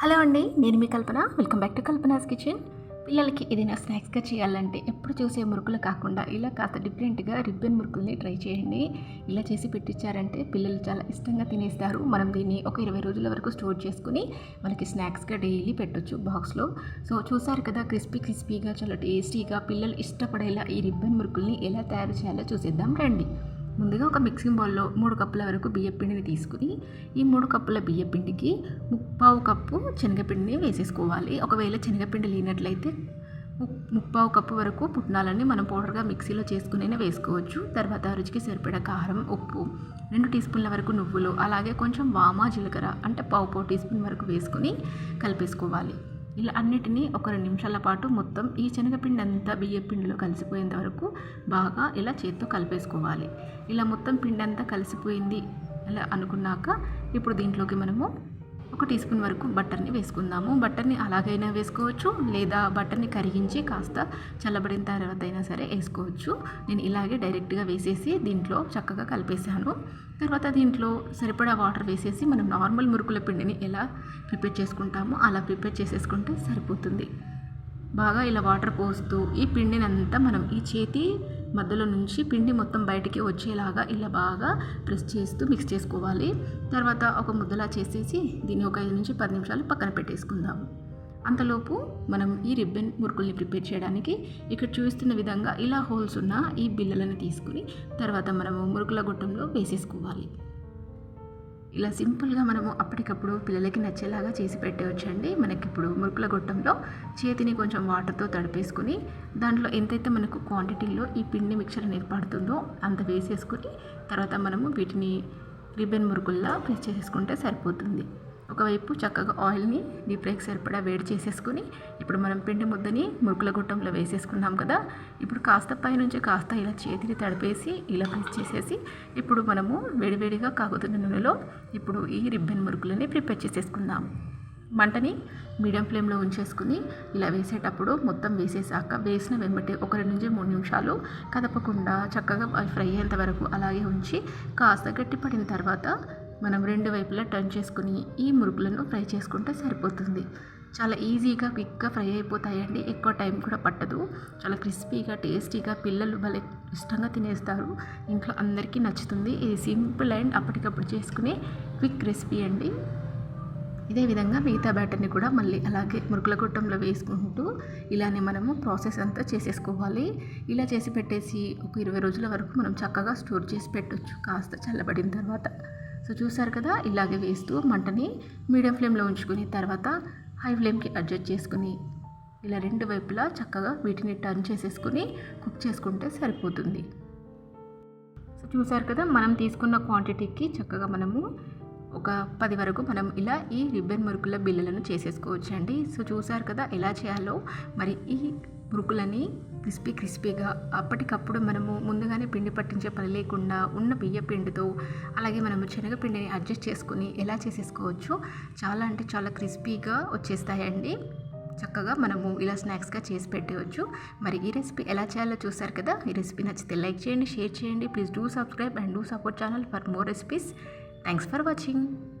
Hello అండి నేను మీ Kalpana. Welcome back to Kalpana's kitchen. పిల్లలకి ఏదైనా స్నాక్స్గా చేయాలంటే ఎప్పుడు చూసే మురుకులు కాకుండా ఇలా కాస్త డిఫరెంట్గా రిబ్బన్ మురుకుల్ని ట్రై చేయండి. ఇలా చేసి పెట్టించారంటే పిల్లలు చాలా ఇష్టంగా తినేస్తారు. మనం దీన్ని ఒక ఇరవై రోజుల వరకు స్టోర్ చేసుకుని మనకి స్నాక్స్గా డైలీ పెట్టొచ్చు బాక్స్లో. సో చూసారు కదా క్రిస్పీ క్రిస్పీగా చాలా టేస్టీగా పిల్లలు ఇష్టపడేలా ఈ రిబ్బన్ మురుకుల్ని ఎలా తయారు చేయాలో చూసేద్దాం రండి. ముందుగా ఒక మిక్సింగ్ బౌల్లో మూడు కప్పుల వరకు బియ్య పిండిని తీసుకుని ఈ మూడు కప్పుల బియ్య పిండికి ముప్పావు కప్పు శనగపిండిని వేసేసుకోవాలి. ఒకవేళ శనగపిండి లేనట్లయితే ముప్పావు కప్పు వరకు పుట్నాలని మనం పౌడర్గా మిక్సీలో చేసుకునే వేసుకోవచ్చు. తర్వాత రుచికి సరిపడా కారం ఉప్పు రెండు టీ స్పూన్ల వరకు నువ్వులు అలాగే కొంచెం వామా జీలకర్ర అంటే పావు పావు టీ స్పూన్ వరకు వేసుకుని కలిపేసుకోవాలి. ఇలా అన్నిటినీ ఒక రెండు నిమిషాల పాటు మొత్తం ఈ శనగపిండి అంతా బియ్య పిండిలో కలిసిపోయేంత వరకు బాగా ఇలా చేత్తో కలిపేసుకోవాలి. ఇలా మొత్తం పిండి అంతా కలిసిపోయింది అలా అనుకున్నాక ఇప్పుడు దీంట్లోకి మనము ఒక టీ స్పూన్ వరకు బటర్ని వేసుకుందాము. బటర్ని అలాగైనా వేసుకోవచ్చు లేదా బటర్ని కరిగించి కాస్త చల్లబడిన తర్వాత అయినా సరే వేసుకోవచ్చు. నేను ఇలాగే డైరెక్ట్గా వేసేసి దీంట్లో చక్కగా కలిపేసాను తర్వాత దీంట్లో సరిపడా వాటర్ వేసేసి మనం నార్మల్ మురుకుల పిండిని ఎలా ప్రిపేర్ చేసుకుంటామో అలా ప్రిపేర్ చేసేసుకుంటే సరిపోతుంది. బాగా ఇలా వాటర్ పోస్తూ ఈ పిండిని అంతా మనం ఈ చేతి మధ్యలో నుంచి పిండి మొత్తం బయటికి వచ్చేలాగా ఇలా బాగా ప్రెస్ చేస్తూ మిక్స్ చేసుకోవాలి. తర్వాత ఒక ముద్దలా చేసేసి దీన్ని ఒక ఐదు నుంచి పది నిమిషాలు పక్కన పెట్టేసుకుందాము అంతలోపు మనం ఈ రిబ్బన్ మురుకుల్ని ప్రిపేర్ చేయడానికి ఇక్కడ చూస్తున్న విధంగా ఇలా హోల్స్ ఉన్న ఈ బిళ్ళలను తీసుకుని తర్వాత మనము మురుకుల గుట్టంలో వేసేసుకోవాలి. ఇలా సింపుల్గా మనము అప్పటికప్పుడు పిల్లలకి నచ్చేలాగా చేసి పెట్టవచ్చండి మనకి ఇప్పుడు మురుకుల గొట్టంలో చేతిని కొంచెం వాటర్తో తడిపేసుకుని దాంట్లో ఎంతైతే మనకు క్వాంటిటీలో ఈ పిండి మిక్చర్ అనేది పడుతుందో అంత వేసేసుకుని తర్వాత మనము వీటిని రిబెన్ మురుకుల్లా ప్రెస్ చేసేసుకుంటే సరిపోతుంది. ఒకవైపు చక్కగా ఆయిల్ని డీప్ ఫ్రైకి సరిపడా వేడి చేసేసుకుని ఇప్పుడు మనం పిండి ముద్దని మురుకుల గుట్టంలో వేసేసుకున్నాం కదా ఇప్పుడు కాస్త పైనుంచి కాస్త ఇలా చేతిని తడిపేసి ఇలా ప్రెస్ చేసేసి ఇప్పుడు మనము వేడివేడిగా కాగుతున్న నూనెలో ఇప్పుడు ఈ రిబ్బన్ మురుకులని ప్రిపేర్ చేసేసుకుందాం. మంటని మీడియం ఫ్లేమ్లో ఉంచేసుకుని ఇలా వేసేటప్పుడు మొత్తం వేసేసాక వేసిన వెంబటే ఒక రెండు నుంచి మూడు నిమిషాలు కదపకుండా చక్కగా ఫ్రై అయ్యేంత వరకు అలాగే ఉంచి కాస్త గట్టిపడిన తర్వాత మనం రెండు వైపులా టర్న్ చేసుకుని ఈ మురుకులను ఫ్రై చేసుకుంటే సరిపోతుంది. చాలా ఈజీగా క్విక్గా ఫ్రై అయిపోతాయండి. ఎక్కువ టైం కూడా పట్టదు. చాలా క్రిస్పీగా టేస్టీగా పిల్లలు భలే ఇష్టంగా తినేస్తారు. ఇంట్లో అందరికీ నచ్చుతుంది. ఇది సింపుల్ అండ్ అప్పటికప్పుడు చేసుకునే క్విక్ రెసిపీ అండి. ఇదే విధంగా మిగతా బ్యాటర్ని కూడా మళ్ళీ అలాగే మురుకుల గుట్టంలో వేసుకుంటూ ఇలానే మనము ప్రాసెస్ అంతా చేసేసుకోవాలి. ఇలా చేసి పెట్టేసి ఒక ఇరవై రోజుల వరకు మనం చక్కగా స్టోర్ చేసి పెట్టొచ్చు. కాస్త చల్లబడిన తర్వాత. సో చూసారు కదా ఇలాగే వేస్తూ మంటని మీడియం ఫ్లేమ్లో ఉంచుకుని తర్వాత హై ఫ్లేమ్కి అడ్జస్ట్ చేసుకుని ఇలా రెండు వైపులా చక్కగా వీటిని టర్న్ చేసేసుకుని కుక్ చేసుకుంటే సరిపోతుంది. సో చూసారు కదా మనం తీసుకున్న క్వాంటిటీకి చక్కగా మనము ఒక పది వరకు మనం ఇలా ఈ రిబ్బన్ మురుకుల బిళ్ళలను చేసేసుకోవచ్చండి. సో చూసారు కదా ఎలా చేయాలో మరి ఈ మురుకులని క్రిస్పీ క్రిస్పీగా అప్పటికప్పుడు మనము ముందుగానే పిండి పట్టించే పని లేకుండా ఉన్న బియ్య పిండితో అలాగే మనము శనగపిండిని అడ్జస్ట్ చేసుకుని ఎలా చేసేసుకోవచ్చు? చాలా అంటే చాలా క్రిస్పీగా వచ్చేస్తాయండి. చక్కగా మనము ఇలా స్నాక్స్గా చేసి పెట్టవచ్చు. మరి ఈ రెసిపీ ఎలా చేయాలో చూసారు కదా? ఈ రెసిపీ నచ్చితే లైక్ చేయండి షేర్ చేయండి. Please do subscribe and do support channel for more recipes. Thanks for watching.